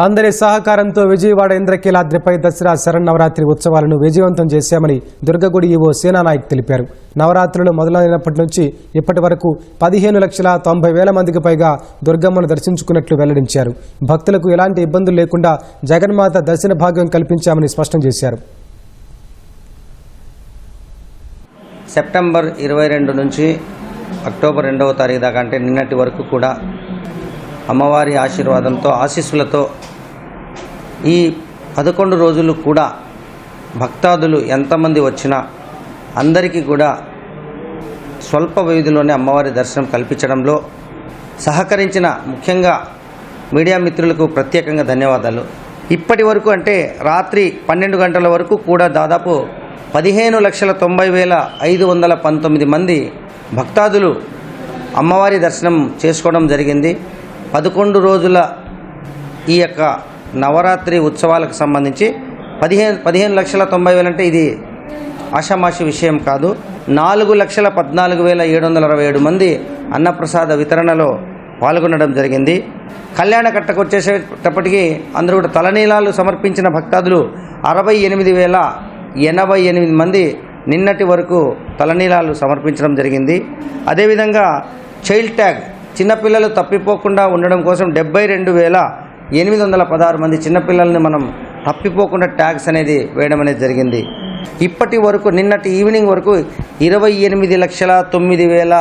అందరి సహకారంతో విజయవాడ ఇంద్రకీలాద్రిపై దసరా శరన్నవరాత్రి ఉత్సవాలను విజయవంతం చేశామని దుర్గగుడి ఈవో సేనానాయక్ తెలిపారు. నవరాత్రులు మొదలైనప్పటి నుంచి ఇప్పటి వరకు పదిహేను లక్షల తొంభై వేల మందికి పైగా దుర్గమ్మను దర్శించుకున్నట్లు వెల్లడించారు. భక్తులకు ఎలాంటి ఇబ్బందులు లేకుండా జగన్మాత దర్శన భాగ్యం కల్పించామని స్పష్టం చేశారు. సెప్టెంబర్ ఇరవై రెండు నుంచి అక్టోబర్ రెండవ తారీఖు దాకా అంటే నిన్నటి వరకు కూడా అమ్మవారి ఆశీర్వాదంతో ఆశీస్సులతో ఈ పదకొండు రోజులు కూడా భక్తాదులు ఎంతమంది వచ్చినా అందరికీ కూడా స్వల్ప వ్యవధిలోనే అమ్మవారి దర్శనం కల్పించడంలో సహకరించిన ముఖ్యంగా మీడియా మిత్రులకు ప్రత్యేకంగా ధన్యవాదాలు. ఇప్పటి వరకు అంటే రాత్రి పన్నెండు గంటల వరకు కూడా దాదాపు పదిహేను లక్షల తొంభై వేల ఐదు వందల పంతొమ్మిది మంది భక్తాదులు అమ్మవారి దర్శనం చేసుకోవడం జరిగింది. పదకొండు రోజుల ఈ యొక్క నవరాత్రి ఉత్సవాలకు సంబంధించి పదిహేను పదిహేను లక్షల తొంభై వేలు అంటే ఇది ఆషామాషి విషయం కాదు. నాలుగు లక్షల పద్నాలుగు వేల ఏడు వందల అరవై ఏడు మంది అన్నప్రసాద వితరణలో పాల్గొనడం జరిగింది. కళ్యాణ కట్టకు వచ్చేసేటప్పటికి అందరూ కూడా తలనీలాలు సమర్పించిన భక్తాదులు అరవై ఎనిమిది వేల ఎనభై ఎనిమిది మంది నిన్నటి వరకు తలనీలాలు సమర్పించడం జరిగింది. అదేవిధంగా చైల్డ్ ట్యాగ్ చిన్నపిల్లలు తప్పిపోకుండా ఉండడం కోసం డెబ్బై రెండు వేల ఎనిమిది వందల పదహారు మంది చిన్నపిల్లల్ని మనం తప్పిపోకుండా ట్యాక్స్ అనేది వేయడం అనేది జరిగింది. ఇప్పటి వరకు నిన్నటి ఈవినింగ్ వరకు ఇరవై ఎనిమిది లక్షల తొమ్మిది వేల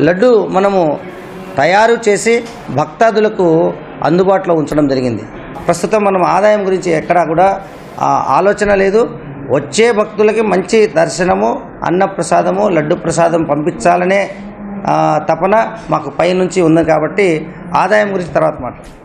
లడ్డు మనము తయారు చేసి భక్తాదులకు అందుబాటులో ఉంచడం జరిగింది. ప్రస్తుతం మనం ఆదాయం గురించి ఎక్కడా కూడా ఆ, ఆలోచన లేదు. వచ్చే భక్తులకి మంచి దర్శనము అన్న ప్రసాదము లడ్డు ప్రసాదం పంపించాలనే తపన మాకు పైనుంచి ఉంది కాబట్టి ఆదాయం గురించి తర్వాత మాట్లాడు